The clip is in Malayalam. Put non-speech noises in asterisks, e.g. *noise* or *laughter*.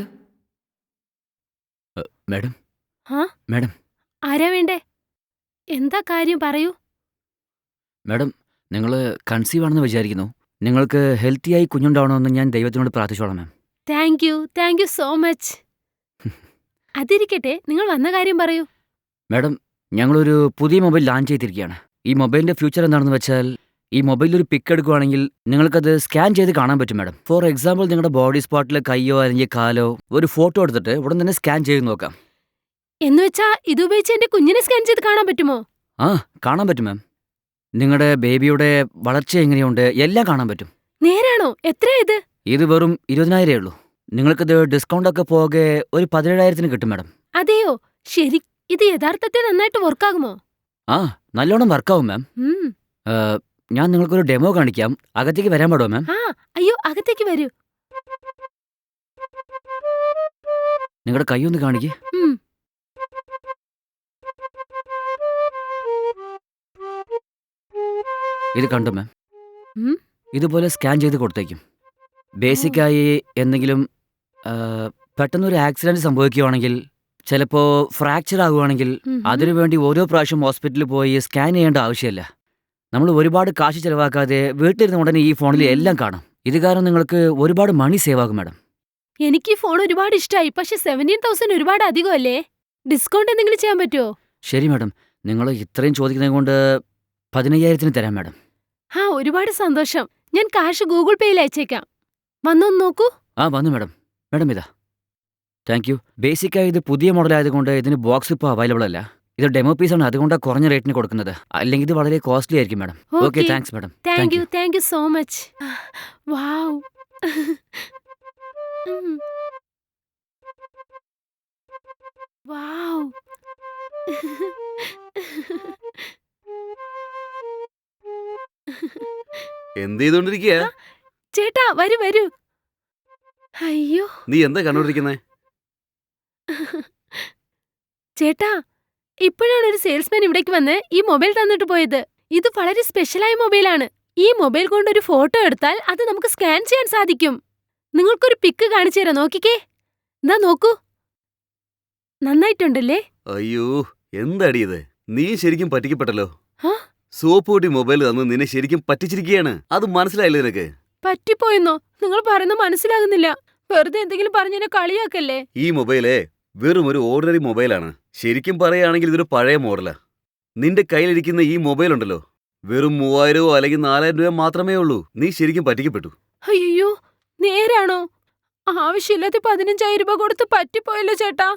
അത്? മാഡം. ആ? മാഡം. ആരാ വേണ്ടേ? എന്താ കാര്യം? പറയൂ. മാഡം നിങ്ങൾ കൺസീവ് ആണെന്ന് വിചാരിക്കുന്നു. നിങ്ങൾക്ക് ഹെൽത്തി ഹെൽത്തിയായി കുഞ്ഞുണ്ടാവണമെന്ന് ഞാൻ ദൈവത്തിനോട് പ്രാർത്ഥിച്ചോളാം ma'am. Thank you. Thank you so much. *laughs* അതിരിക്കട്ടെ നിങ്ങൾ വന്ന കാര്യം പറയൂ. മാഡം ഞങ്ങളൊരു പുതിയ മൊബൈൽ ലോഞ്ച് ചെയ്തിരിക്കുകയാണ്. ഈ മൊബൈലിന്റെ ഫ്യൂച്ചർ എന്താണെന്ന് വെച്ചാൽ ഈ മൊബൈലിൽ ഒരു പിക്ക് എടുക്കുവാണെങ്കിൽ നിങ്ങൾക്കത് സ്കാൻ ചെയ്ത് കാണാൻ പറ്റും മാഡം ഫോർ എക്സാമ്പിൾ നിങ്ങളുടെ ബോഡി സ്പോട്ടിലെ കയ്യോ അല്ലെങ്കിൽ കാലോ ഒരു ഫോട്ടോ എടുത്തിട്ട് ഉടൻ തന്നെ സ്കാൻ ചെയ്ത് നോക്കാം. എന്ന് വെച്ചാ ഇത് ഉപയോഗിച്ച് എന്റെ കുഞ്ഞിനെ സ്കാൻ ചെയ്ത് കാണാൻ പറ്റുമോ? ആ കാണാൻ പറ്റും മാം നിങ്ങളുടെ ബേബിയുടെ വളർച്ച എങ്ങനെയുണ്ട് എല്ലാം കാണാൻ പറ്റും. നേരാണോ? എത്ര ഇത്? ഇത് വെറും ഇരുപതിനായിരമേ ഉള്ളൂ. നിങ്ങൾക്കിത് ഡിസ്കൗണ്ട് ഒക്കെ പോകെ ഒരു പതിനേഴായിരത്തിന് കിട്ടും മാഡം അതെയോ? ശരി. ഇത് യഥാർത്ഥത്തിൽ നന്നായിട്ട് വർക്കാകുമോ ആ നല്ലോണം വർക്കാവും മാം ഞാൻ നിങ്ങൾക്കൊരു ഡെമോ കാണിക്കാം. അകത്തേക്ക് വരാൻ പാടോ മാം ആ അയ്യോ അകത്തേക്ക് വരൂ. നിങ്ങളുടെ കൈ ഒന്ന് കാണിക്കേ. ഉം. ഇത് കണ്ടു മാം ഉം. ഇതുപോലെ സ്കാൻ ചെയ്ത് കൊടുത്തേക്കും. ബേസിക്കായി എന്തെങ്കിലും ആ, പെട്ടെന്നൊരു ആക്സിഡന്റ് സംഭവിക്കുകയാണെങ്കിൽ ചിലപ്പോ ഫ്രാക്ചർ ആകുവാണെങ്കിൽ ഉം. അതിനുവേണ്ടി ഓരോ പ്രാവശ്യം ഹോസ്പിറ്റലിൽ പോയി സ്കാൻ ചെയ്യേണ്ട ആവശ്യമില്ല. നമ്മൾ ഒരുപാട് കാശ് ചിലവാക്കാതെ വീട്ടിലിരുന്ന ഉടനെ ഈ ഫോണിൽ എല്ലാം കാണാം. ഇത് കാരണം നിങ്ങൾക്ക് ഒരുപാട് മണി സേവ് ആകും മാഡം എനിക്ക് ഈ ഫോൺ ഒരുപാട് ഇഷ്ടമായി പക്ഷെ സെവന്റീൻ തൗസൻഡ് ഒരുപാട് അധികമല്ലേ? ഡിസ്കൗണ്ട് എന്തെങ്കിലും ചെയ്യാൻ പറ്റുമോ ശരി മാഡം നിങ്ങൾ ഇത്രയും ചോദിക്കുന്നത് കൊണ്ട് പതിനയ്യായിരത്തിന് തരാം മാഡം ആ ഒരുപാട് സന്തോഷം. ഞാൻ കാശ് ഗൂഗിൾ പേയിൽ അയച്ചേക്കാം. വന്നൊന്ന് നോക്കൂ. ആ വന്നു മാഡം മാഡം ഇതാ. താങ്ക് യു ബേസിക്കായി ഇത് പുതിയ മോഡൽ ആയതുകൊണ്ട് ഇതിന് ബോക്സ് ഇപ്പോൾ അവൈലബിൾ അല്ല. ഇത് ഡെമോ പീസാണ് അതുകൊണ്ടാണ് കുറഞ്ഞ റേറ്റിന് കൊടുക്കുന്നത്. അല്ലെങ്കിൽ ഇത് വളരെ കോസ്റ്റ്ലി ആയിരിക്കും madam. Okay okay thanks madam. Thank you thank you so much wow wow എന്ത് ചെയ്തോണ്ടിരിക്കുക ചേട്ടാ വരൂ വരൂ. അയ്യോ. നീ എന്താ കണ്ടോണ്ടിരിക്കുന്നേ ചേട്ടാ ഇപ്പോഴാണ് ഒരു സെയിൽസ്മാൻ ഇവിടേക്ക് വന്ന് ഈ മൊബൈൽ തന്നിട്ട് പോയത്. ഇത് വളരെ സ്പെഷ്യലായ മൊബൈലാണ്. ഈ മൊബൈൽ കൊണ്ട് ഒരു ഫോട്ടോ എടുത്താൽ അത് നമുക്ക് സ്കാൻ ചെയ്യാൻ സാധിക്കും. നിങ്ങൾക്കൊരു പിക്ക് കാണിച്ചു തരാം നോക്കിക്കേ. എന്നാ നോക്കൂ. നന്നായിട്ടുണ്ടല്ലേ? അയ്യോ എന്താടി ഇത്? നീ ശരിക്കും പറ്റിക്കപ്പെട്ടല്ലോ. ആ? സോപ്പ് പൊടി മൊബൈൽ തന്ന് നിന്നെ ശരിക്കും പറ്റിച്ചിരിക്കുകയാണ്. അത് മനസ്സിലായില്ലേ നിനക്ക്? പറ്റിപ്പോയെന്നോ? നിങ്ങൾ പറയുന്നത് മനസ്സിലാകുന്നില്ല. വെറുതെ എന്തെങ്കിലും പറഞ്ഞു കളിയാക്കല്ലേ? ഈ മൊബൈലേ വെറും ഒരു ഓർഡിനറി മൊബൈലാണ് ശരിക്കും പറയുകയാണെങ്കിൽ ഇതൊരു പഴയ മോഡലാണ് നിന്റെ കയ്യിലിരിക്കുന്ന ഈ മൊബൈൽ ഉണ്ടല്ലോ. വെറും മൂവായിരമോ അല്ലെങ്കിൽ നാലായിരം രൂപ മാത്രമേ ഉള്ളൂ. നീ ശരിക്കും പറ്റിക്കപ്പെട്ടു. അയ്യോ നേരാണോ? ആവശ്യമില്ലാത്ത പതിനഞ്ചായിരം രൂപ കൊടുത്ത് പറ്റിപ്പോയല്ലോ ചേട്ടാ.